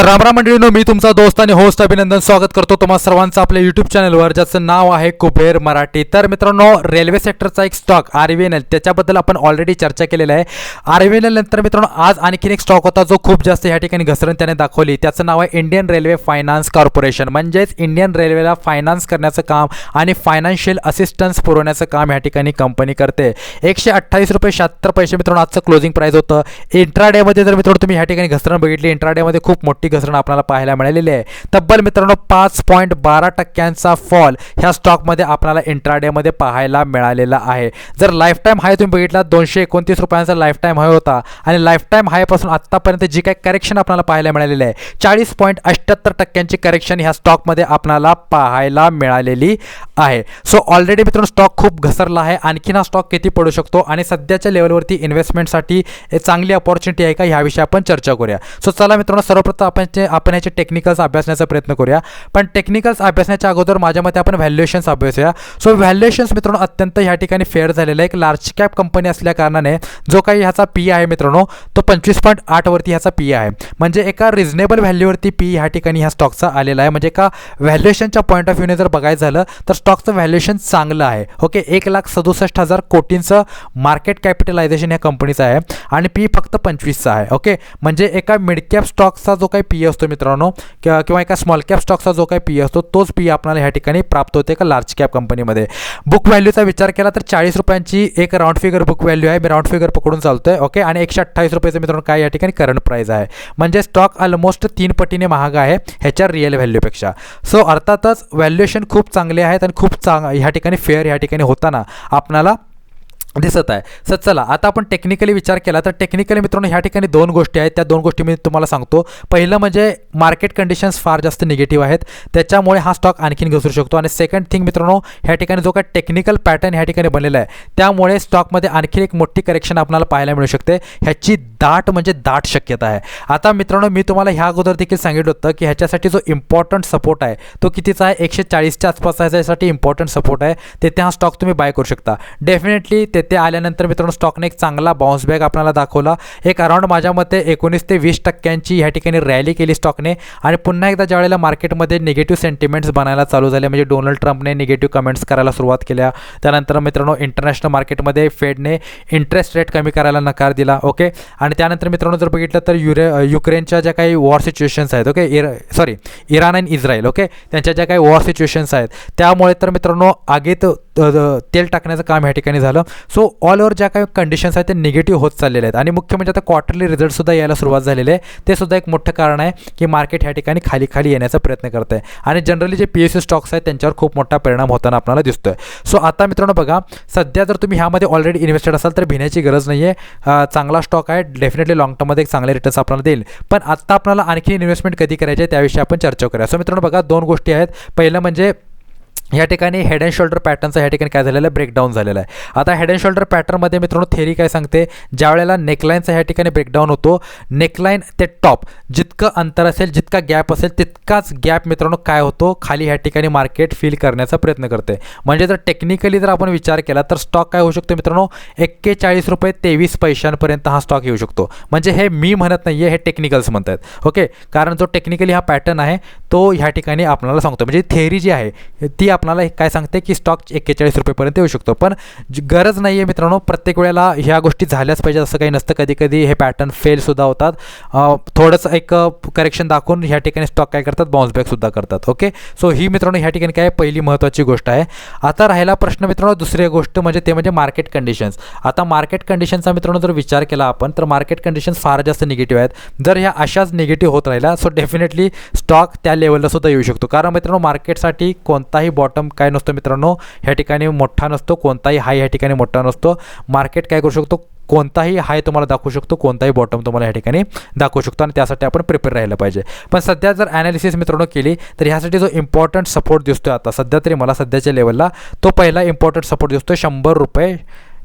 तर रामराम मंडळीनो मी तुमचा दोस्त आणि होस्ट अभिनंदन. स्वागत करतो तुम्हा सर्वांचं आपल्या युट्यूब चॅनलवर ज्याचं नाव आहे कुबेर मराठी. तर मित्रांनो रेल्वे सेक्टरचा एक stock R V N L त्याच्याबद्दल आपण ऑलरेडी चर्चा केलेली आहे. आर व्ही एन एल नंतर मित्रांनो आज आणखीन एक स्टॉक होता जो खूप जास्त ह्या ठिकाणी घसरण त्याने दाखवली. त्याचं नाव आहे इंडियन रेल्वे फायनान्स कॉर्पोरेशन म्हणजेच इंडियन रेल्वेला फायनान्स करण्याचं काम आणि फायनान्शियल असिस्टन्स पुरवण्याचं काम ह्या ठिकाणी कंपनी करते. एकशे अठ्ठावीस रुपये शहात्तर पैसे मित्रांनो आजचं क्लोजिंग प्राईस होतं. इंट्राडेमध्ये जर मित्रांनो तुम्ही ह्या ठिकाणी घसरण बघितली इंट्राडेमध्ये खूप मोठी घसरण आपल्याला पाहायला मिळालेली आहे. तब्बल मित्रांनो पाच पॉईंट बारा टक्क्यांचा फॉल ह्या स्टॉकमध्ये आपल्याला इंट्राडेमध्ये पाहायला मिळालेला आहे. जर लाईफटाईम हाय तुम्ही बघितला दोनशे एकोणतीस रुपयांचा लाईफटाईम हाय होता आणि लाईफटाईम हायपासून आत्तापर्यंत जी काही करेक्शन आपल्याला पाहायला मिळालेली आहे चाळीस पॉईंट अठ्ठ्याहत्तर टक्क्यांची करेक्शन ह्या स्टॉकमध्ये आपल्याला पाहायला मिळालेली आहे. सो ऑलरेडी मित्रांनो स्टॉक खूप घसरला आहे. आणखीन हा स्टॉक किती पडू शकतो आणि सध्याच्या लेवलवरती इन्व्हेस्टमेंटसाठी चांगली अपॉर्च्युनिटी आहे का ह्याविषयी आपण चर्चा करूया. सो चला मित्रांनो सर्वप्रथम आपण ते आपण याचे टेक्निकल्स अभ्यासण्याचा प्रयत्न करूया. पण टेक्निकल्स अभ्यासण्याच्या अगोदर माझ्या मते आपण व्हॅल्युएशन्स अभ्यासूया. सो व्हॅल्युएशन्स मित्रांनो अत्यंत ह्या ठिकाणी फेअर झालेला आहे. एक लार्ज कॅप कंपनी असल्या कारणाने जो काही ह्याचा पी आहे मित्रांनो तो पंचवीस पॉईंट आठवरती ह्याचा पी आहे. म्हणजे एका रिझनेबल व्हॅल्यूवरती पी ह्या ठिकाणी ह्या स्टॉकचा आलेला आहे. म्हणजे एका व्हॅल्युएशनच्या पॉईंट ऑफ व्ह्यूने जर बघायचं झालं तर स्टॉकचं व्हॅल्युएशन चांगलं आहे. ओके एक लाख सदुसष्ट हजार कोटींचं मार्केट कॅपिटलायझेशन ह्या कंपनीचं आहे. आणि पी फक्त पंचवीसचा आहे. ओके म्हणजे एका मिडकॅप स्टॉकचा जो काही पी असतो मित्रांनो. किंवा किंवा एका स्मॉल कॅप स्टॉकचा जो काही पी असतो तोच पी आपल्याला ह्या ठिकाणी प्राप्त होते एका लार्ज कॅप कंपनीमध्ये बुक व्हॅल्यूचा विचार केला तर चाळीस रुपयांची एक राऊंड फिगर बुक व्हॅल्यू आहे. मी राऊंड फिगर पकडून चालतोय ओके आणि एकशे अठ्ठावीस रुपयाचं मित्रांनो काय या ठिकाणी करंट प्राईस आहे. म्हणजे स्टॉक ऑलमोस्ट तीन पटीने महाग आहे ह्याच्या रिअल व्हॅल्यूपेक्षा सो अर्थातच व्हॅल्युएशन खूप चांगले आहेत आणि खूप चांग ह्या ठिकाणी फेअर ह्या ठिकाणी होताना आपणाला दिसत आहे. सर चला आता आपण टेक्निकली विचार केला तर टेक्निकली मित्रांनो ह्या ठिकाणी दोन गोष्टी आहेत. त्या दोन गोष्टी मी तुम्हाला सांगतो. पहिलं म्हणजे मार्केट कंडिशन्स फार जास्त निगेटिव्ह आहेत. त्याच्यामुळे हा स्टॉक आणखीन घसरू शकतो. आणि सेकंड थिंग मित्रांनो ह्या ठिकाणी जो काय टेक्निकल पॅटर्न ह्या ठिकाणी बनलेला आहे त्यामुळे स्टॉकमध्ये आणखी एक मोठी करेक्शन आपल्याला पाहायला मिळू शकते. ह्याची दाट म्हणजे दाट शक्यता आहे. आता मित्रांनो मी तुम्हाला ह्या अगोदर देखील सांगितलं होतं की ह्याच्यासाठी जो इम्पॉर्टंट सपोर्ट आहे तो कितीचा आहे? एकशे चाळीसच्या आसपास आहे त्यासाठी इम्पॉर्टंट सपोर्ट आहे. तेथे हा स्टॉक तुम्ही बाय करू शकता. डेफिनेटली ते तेथे आल्यानंतर मित्रांनो स्टॉकने एक चांगला बाउन्स बॅक आपल्याला दाखवला. एक अराउंड माझ्या मते एकोणीस ते वीस टक्क्यांची ह्या ठिकाणी रॅली केली स्टॉकने आणि पुन्हा एकदा ज्यावेळेला मार्केटमध्ये निगेटिव्ह सेंटिमेंट्स बनायला चालू झाले म्हणजे डोनाल्ड ट्रम्पने निगेटिव्ह कमेंट्स करायला सुरुवात केल्या. त्यानंतर मित्रांनो इंटरनॅशनल मार्केटमध्ये फेडने इंटरेस्ट रेट कमी करायला नकार दिला ओके आणि त्यानंतर मित्रांनो जर बघितलं तर युरे युक्रेनच्या ज्या काही वॉर सिच्युएशन्स आहेत ओके इर सॉरी इराण आणि इस्रायल ओके त्यांच्या ज्या काही वॉर सिच्युएशन्स आहेत त्यामुळे तर मित्रांनो आगीत तेल टाकण्याचं काम ह्या ठिकाणी झालं. सो ऑल ओव्हर ज्या काही कंडिशन्स आहेत ते निगेटिव्ह होत चाललेले आहेत. आणि मुख्य म्हणजे आता क्वार्टरली रिझल्टसुद्धा यायला सुरुवात झालेली आहे. ते सुद्धा एक मोठं कारण आहे की मार्केट ह्या ठिकाणी खाली खाली येण्याचा प्रयत्न करत आहे. आणि generally J P S C stocks आहेत त्यांच्यावर खूप मोठा परिणाम होताना आपल्याला दिसतोय. सो आता मित्रांनो बघा सध्या जर तुम्ही ह्यामध्ये ऑलरेडी इन्व्हेस्टेड असाल तर भिण्याची गरज नाही आहे चांगला स्टॉक आहे. डेफिनेटली लॉंग टर्ममध्ये एक चांगले रिटर्न्स आपल्याला देईल. पण आत्ता आपल्याला आणखी इन्व्हेस्टमेंट कधी करायची आहे त्याविषयी आपण चर्चा करूया. सो मित्रांनो बघा दोन गोष्टी आहेत. पहिलं म्हणजे ह्या ठिकाणी हेड अँड शोल्डर पॅटर्नचं ह्या ठिकाणी काय झालेलं आहे? ब्रेकडाऊन झालेलं आहे. आता हेड अँड शोल्डर पॅटर्नमध्ये मित्रांनो थेरी काय सांगते? ज्या वेळेला नेकलाईनचा ह्या ठिकाणी ब्रेकडाऊन होतो नेकलाईन ते टॉप जितकं अंतर असेल जितका गॅप असेल तितकाच गॅप मित्रांनो काय होतो? खाली ह्या ठिकाणी मार्केट फील करण्याचा प्रयत्न करते. म्हणजे जर टेक्निकली जर आपण विचार केला तर स्टॉक काय होऊ शकतो मित्रांनो? एक्केचाळीस रुपये तेवीस पैशांपर्यंत हा स्टॉक येऊ शकतो. म्हणजे हे मी म्हणत नाही आहे हे टेक्निकल्स म्हणत आहेत ओके कारण जो टेक्निकली हा पॅटर्न आहे तो ह्या ठिकाणी आपल्याला सांगतो. म्हणजे थेरी जी आहे ती आपल्याला काय सांगते की स्टॉक एक्केचाळीस रुपयेपर्यंत येऊ शकतो. पण गरज नाही आहे मित्रांनो प्रत्येक वेळेला ह्या गोष्टी झाल्याच पाहिजे असं काही नसतं. कधी कधी हे पॅटर्न फेलसुद्धा होतात. थोडंसं एक करेक्शन दाखवून ह्या ठिकाणी स्टॉक काय करतात? बाउन्सबॅकसुद्धा करतात. ओके सो ही मित्रांनो ह्या ठिकाणी काय पहिली महत्त्वाची गोष्ट आहे. आता राहिला प्रश्न मित्रांनो दुसरी गोष्ट म्हणजे ते म्हणजे मार्केट कंडिशन्स आता मार्केट कंडिशनचा मित्रांनो जर विचार केला आपण तर मार्केट कंडिशन्स फार जास्त निगेटिव्ह आहेत. जर ह्या अशाच निगेटिव्ह होत राहिल्या सो डेफिनेटली स्टॉक त्या लेवलला सुद्धा येऊ शकतो. कारण मित्रांनो मार्केटसाठी कोणताही बॉटम काय नसतो मित्रांनो ह्या ठिकाणी मोठा नसतो कोणताही हाय ह्या ठिकाणी मोठा नसतो. मार्केट काय करू शकतो? कोणताही हाय तुम्हाला दाखवू शकतो कोणताही बॉटम तुम्हाला या ठिकाणी दाखवू शकतो आणि त्यासाठी आपण प्रिपेअर राहिलं पाहिजे. पण सध्या जर ॲनालिसिस मित्रांनो केली तर ह्यासाठी जो इम्पॉर्टंट सपोर्ट दिसतोय आता सध्या तरी मला सध्याच्या लेवलला तो पहिला इम्पॉर्टंट सपोर्ट दिसतोय शंभर रुपये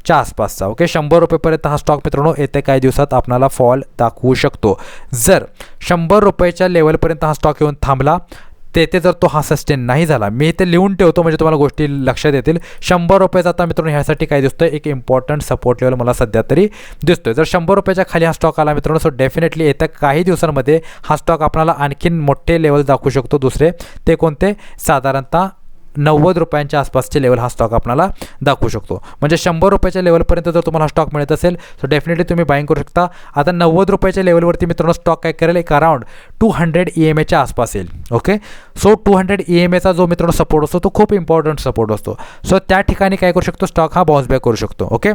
च्या आसपासचा ओके शंभर रुपयेपर्यंत हा स्टॉक मित्रांनो येत्या काही दिवसात आपणाला फॉल दाखवू शकतो. जर शंभर रुपयाच्या लेवलपर्यंत हा स्टॉक येऊन थांबला तेथे जर तो हा सस्टेन नाही झाला मी इथे लिहून ठेवतो म्हणजे तुम्हाला गोष्टी लक्षात येतील. शंभर रुपयाचा आता मित्रांनो ह्यासाठी काय दिसतोय? एक इम्पॉर्टंट सपोर्ट लेवल मला सध्या तरी दिसतोय. जर शंभर रुपयाच्या खाली हा स्टॉक आला मित्रांनो सो डेफिनेटली येत्या काही दिवसांमध्ये हा स्टॉक आपल्याला आणखीन मोठे लेवल दाखवू शकतो दुसरे. ते कोणते? साधारणतः नव्वद रुपयांच्या आसपासचे लेवल हा स्टॉक आपल्याला दाखवू शकतो. म्हणजे शंभर रुपयाच्या लेवलपर्यंत जर तुम्हाला स्टॉक मिळत असेल सो डेफिनेटली तुम्ही बाईंग करू शकता. आता नव्वद रुपयाच्या लेवलवरती मित्रांनो स्टॉक काय करेल? एक around two hundred E M एच्या आसपास येईल. Okay so two hundred E M एचा जो मित्रांनो सपोर्ट असतो तो खूप इम्पॉर्टंट सपोर्ट असतो. सो त्या ठिकाणी काय करू शकतो? स्टॉक हा बाउन्स बॅक करू शकतो. ओके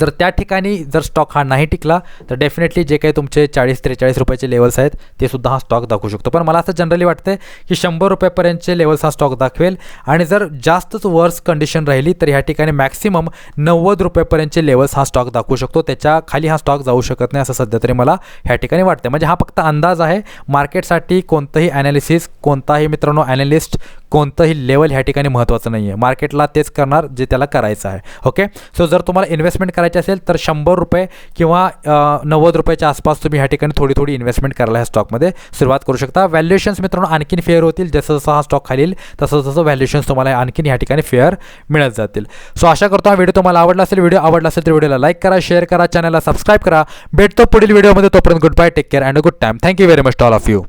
जर त्या ठिकाणी जर स्टॉक हा नाही टिकला तर डेफिनेटली जे काही तुमचे चाळीस त्रेचाळीस रुपयाचे लेवल्स आहेत ते सुद्धा हा स्टॉक दाखवू शकतो. पण मला असं जनरली वाटतं की शंभर रुपयापर्यंतचे लेवल्स हा स्टॉक दाखवेल. आणि जर जास्तच वर्स कंडिशन राहिली तर ह्या ठिकाणी मॅक्सिमम नव्वद रुपयापर्यंतचे लेवल्स हा स्टॉक दाखवू शकतो. त्याच्याखाली हा स्टॉक जाऊ शकत नाही असं सध्या तरी मला ह्या ठिकाणी वाटतं म्हणजे हा फक्त अंदाज आहे. मार्केटसाठी कोणतंही ॲनालिसिस कोणताही मित्रांनो ॲनालिस्ट कोणतंही लेवल ह्या ठिकाणी महत्त्वाचं नाही आहे मार्केटला तेच करणार जे त्याला करायचं आहे. ओके सो जर तुम्हाला इन्व्हेस्टमेंट करायची असेल तर शंभर रुपये किंवा नव्वद रुपयाच्या आसपास तुम्ही ह्या ठिकाणी थोडी थोडी इन्व्हेस्टमेंट करायला ह्या स्टॉकमध्ये सुरुवात करू शकता. व्हॅल्युएशन्स मित्रांनो आणखीन फेअर होतील. जसं जसं हा स्टॉक खालील तसं तसं व्हॅल्युएशन्स तुम्हाला आणखीन ह्या ठिकाणी फेअर मिळत जातील. सो आशा करतो हा व्हिडिओ तुम्हाला आवडला असेल. व्हिडिओ आवडला असेल तर व्हिडिओला लाईक करा शेअर करा चॅनलला सबस्क्राईब करा. भेटतो पुढील व्हिडिओमध्ये तोपर्यंत good bye take care and good time thank you very much all of you